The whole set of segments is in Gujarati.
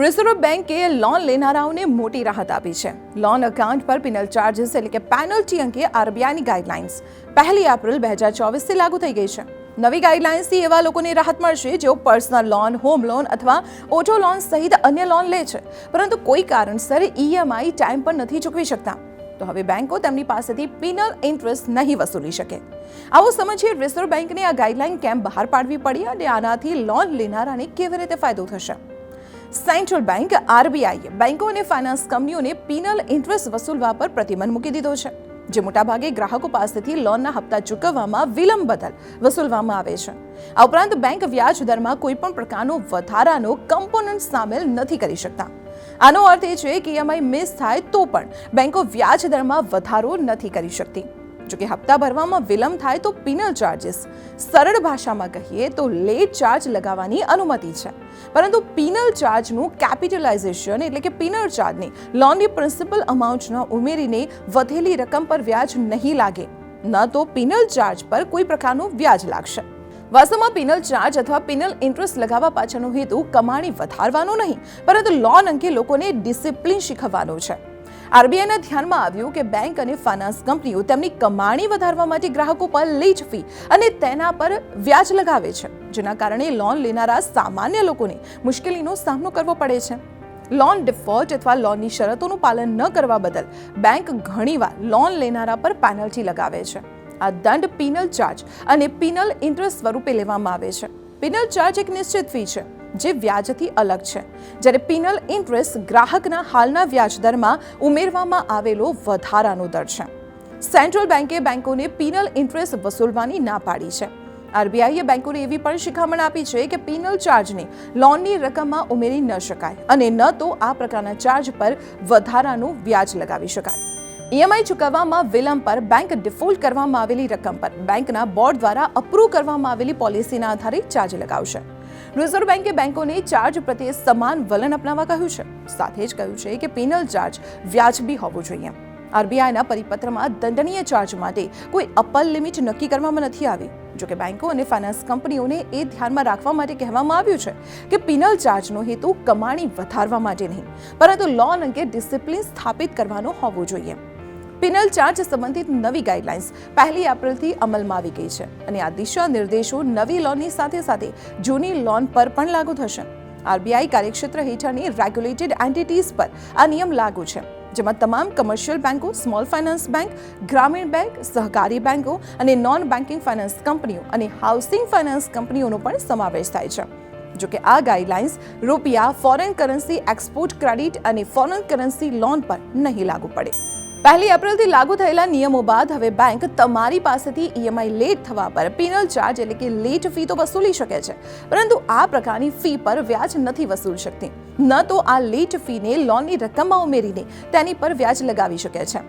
રિઝર્વ બેન્કે લોન લેનારાઓને મોટી રાહત આપી છે. લોન એકાઉન્ટ પર પિનલ ચાર્જિસ એટલે કે પેનલ્ટી અંગે આરબીઆઈની ગાઈડલાઇન્સ પહેલી એપ્રિલ બે હજાર ચોવીસથી લાગુ થઈ ગઈ છે. નવી ગાઈડલાઇન્સથી એવા લોકોને રાહત મળશે જેઓ પર્સનલ લોન હોમ લોન અથવા ઓટો લોન સહિત અન્ય લોન લે છે. પરંતુ કોઈ કારણસર ઈએમઆઈ ટાઈમ પર નથી ચૂકવી શકતા. તો હવે બેન્કો તેમની પાસેથી પિનલ ઇન્ટરેસ્ટ નહીં વસૂલી શકે. આવો સમજીએ રિઝર્વ બેન્કને આ ગાઈડલાઇન કેમ બહાર પાડવી પડી અને આનાથી લોન લેનારાને કેવી રીતે ફાયદો થશે. સેન્ટ્રલ બેંક, આરબીઆઈએ બેંકો અને ફાઇનાન્સ કંપનીઓને પીનલ ઇન્ટરેસ્ટ વસૂલવા પર પ્રતિબંધ મૂકી દીધો છે, જે મોટાભાગે ગ્રાહકો પાસેથી લોનના હપ્તા ચૂકવવામાં વિલંબ બદલ વસૂલવામાં આવે છે. આ ઉપરાંત બેંક વ્યાજ દરમાં કોઈપણ પ્રકારનો વધારાનો કમ્પોનન્ટ સામેલ નથી કરી શકતા. આનો અર્થ એ છે કે ઈએમઆઈ મિસ થાય તો પણ બેંકો વ્યાજ દરમાં વધારો નથી કરી શકતી. જો કે હપ્તા ભરવામાં વિલંબ થાય તો પિનલ ચાર્જીસ સરળ ભાષામાં કહીએ તો લેટ ચાર્જ લગાવવાની અનુમતિ છે. પરંતુ પિનલ ચાર્જનું કેપિટલાઇઝેશન એટલે કે પિનલ ચાર્જની લોનની પ્રિન્સિપલ અમાઉન્ટના ઉમેરીને વધેલી રકમ પર વ્યાજ નહીં લાગે. ન તો પિનલ ચાર્જ પર કોઈ પ્રકારનું વ્યાજ લાગશે. વાસ્તવમાં પિનલ ચાર્જ અથવા પિનલ ઇન્ટરેસ્ટ લગાવવા પાછળનો હેતુ કમાણી વધારવાનો નહીં, પરંતુ લોન અંગે લોકોને ડિસિપ્લિન શીખવવાનો છે. આરબીઆઈના ધ્યાનમાં આવ્યું કે બેંક અને ફાઇનાન્સ કંપનીઓ તેમની કમાણી વધારવા માટે ગ્રાહકો પર લીજ ફી અને તેના પર વ્યાજ લગાવે છે, જેના કારણે લોન લેનારા સામાન્ય લોકોને મુશ્કેલીનો સામનો કરવો પડે છે. લોન ડિફોલ્ટ અથવા લોનની શરતોનું પાલન ન કરવા બદલ બેંક ઘણીવાર લોન લેનારા પર પેનલ્ટી લગાવે છે. આ દંડ પિનલ ચાર્જ અને પિનલ ઇન્ટરેસ્ટ સ્વરૂપે લેવામાં આવે છે. પિનલ ચાર્જ એક નિશ્ચિત ફી છે. જે વ્યાજથી અલગ છે. જ્યારે પિનલ ઇન્ટરેસ્ટ ગ્રાહકના હાલના વ્યાજ દરમાં ઉમેરવામાં આવેલો વધારાનો દર છે. સેન્ટ્રલ બેન્કે બેન્કોને પિનલ ઇન્ટરેસ્ટ વસૂલવાની ના પાડી છે. આરબીઆઈએ બેન્કોને એવી પણ શિખામણ આપી છે કે પિનલ ચાર્જને લોનની રકમમાં ઉમેરી ન શકાય અને ન તો આ પ્રકારના ચાર્જ પર વધારાનું વ્યાજ લગાવી શકાય. ઈએમઆઈ ચૂકવવામાં વિલંબ પર બેંક ડિફોલ્ટ કરવામાં આવેલી રકમ પર બેંકના બોર્ડ દ્વારા અપ્રૂવ કરવામાં આવેલી પોલિસીના આધારે ચાર્જ લગાવશે. રિઝર્વ બેન્કે બેન્કોને ચાર્જ પ્રત્યે સમાન વલણ અપનાવવા કહ્યું છે. સાથે જ કહ્યું છે કે પેનલ ચાર્જ વ્યાજબી હોવો જોઈએ. આરબીઆઈના પરિપત્રમાં દંડનીય ચાર્જ માટે કોઈ અપલ લિમિટ નક્કી કરવામાં નથી આવી. જો કે બેંકો અને ફાઇનાન્સ કંપનીઓને એ ધ્યાનમાં રાખવા માટે કહેવામાં આવ્યું છે કે પિનલ ચાર્જનો હેતુ કમાણી વધારવા માટે નહીં, પરંતુ લોન અંગે ડિસિપ્લિન સ્થાપિત કરવાનો હોવો જોઈએ. પિનલ ચાર્જ સંબંધિત નવી ગાઈડલાઇન્સ પહેલી એપ્રિલથી અમલમાં આવી ગઈ છે અને આ દિશા નિર્દેશો નવી લોનની સાથે સાથે જૂની લોન પર પણ લાગુ થશે. આરબીઆઈ કાર્યક્ષેત્ર હેઠળની રેગ્યુલેટેડ એન્ટિટીઝ પર આ નિયમ લાગુ છે, જેમાં તમામ કમર્શિયલ બેન્કો સ્મોલ ફાઇનાન્સ બેંક ગ્રામીણ બેંક સહકારી બેન્કો અને નોન બેન્કિંગ ફાઇનાન્સ કંપનીઓ અને હાઉસિંગ ફાઇનાન્સ કંપનીઓનો પણ સમાવેશ થાય છે. જોકે આ ગાઈડલાઇન્સ રૂપિયા ફોરેન કરન્સી એક્સપોર્ટ ક્રેડિટ અને ફોરેન કરન્સી લોન પર નહીં લાગુ પડે. પહેલી એપ્રિલથી લાગુ થયેલા નિયમો બાદ હવે બેંક તમારી પાસેથી ઈએમઆઈ લેટ થવા પર પિનલ ચાર્જ એટલે કે લેટ ફી તો વસૂલી શકે છે. પરંતુ આ પ્રકારની ફી પર વ્યાજ નથી વસૂલ શકતી. ન તો આ લેટ ફીને લોનની રકમમાં ઉમેરીને તેની પર વ્યાજ લગાવી શકે છે.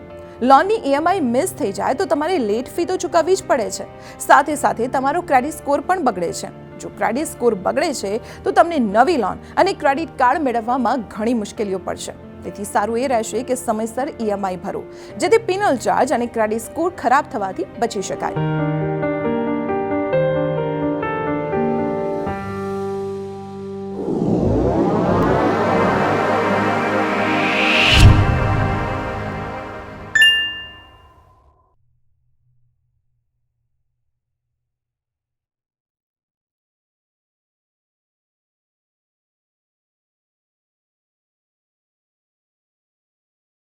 લોનની ઈએમઆઈ મિસ થઈ જાય તો તમારે લેટ ફી તો ચૂકવવી જ પડે છે. સાથે સાથે તમારો ક્રેડિટ સ્કોર પણ બગડે છે. જો ક્રેડિટ સ્કોર બગડે છે તો તમને નવી લોન અને ક્રેડિટ કાર્ડ મેળવવામાં ઘણી મુશ્કેલીઓ પડશે. તેથી સારું એ રહેશે કે સમયસર ઈએમઆઈ ભરો, જેથી પિનલ ચાર્જ અને ક્રેડિટ સ્કોર ખરાબ થવાથી બચી શકાય.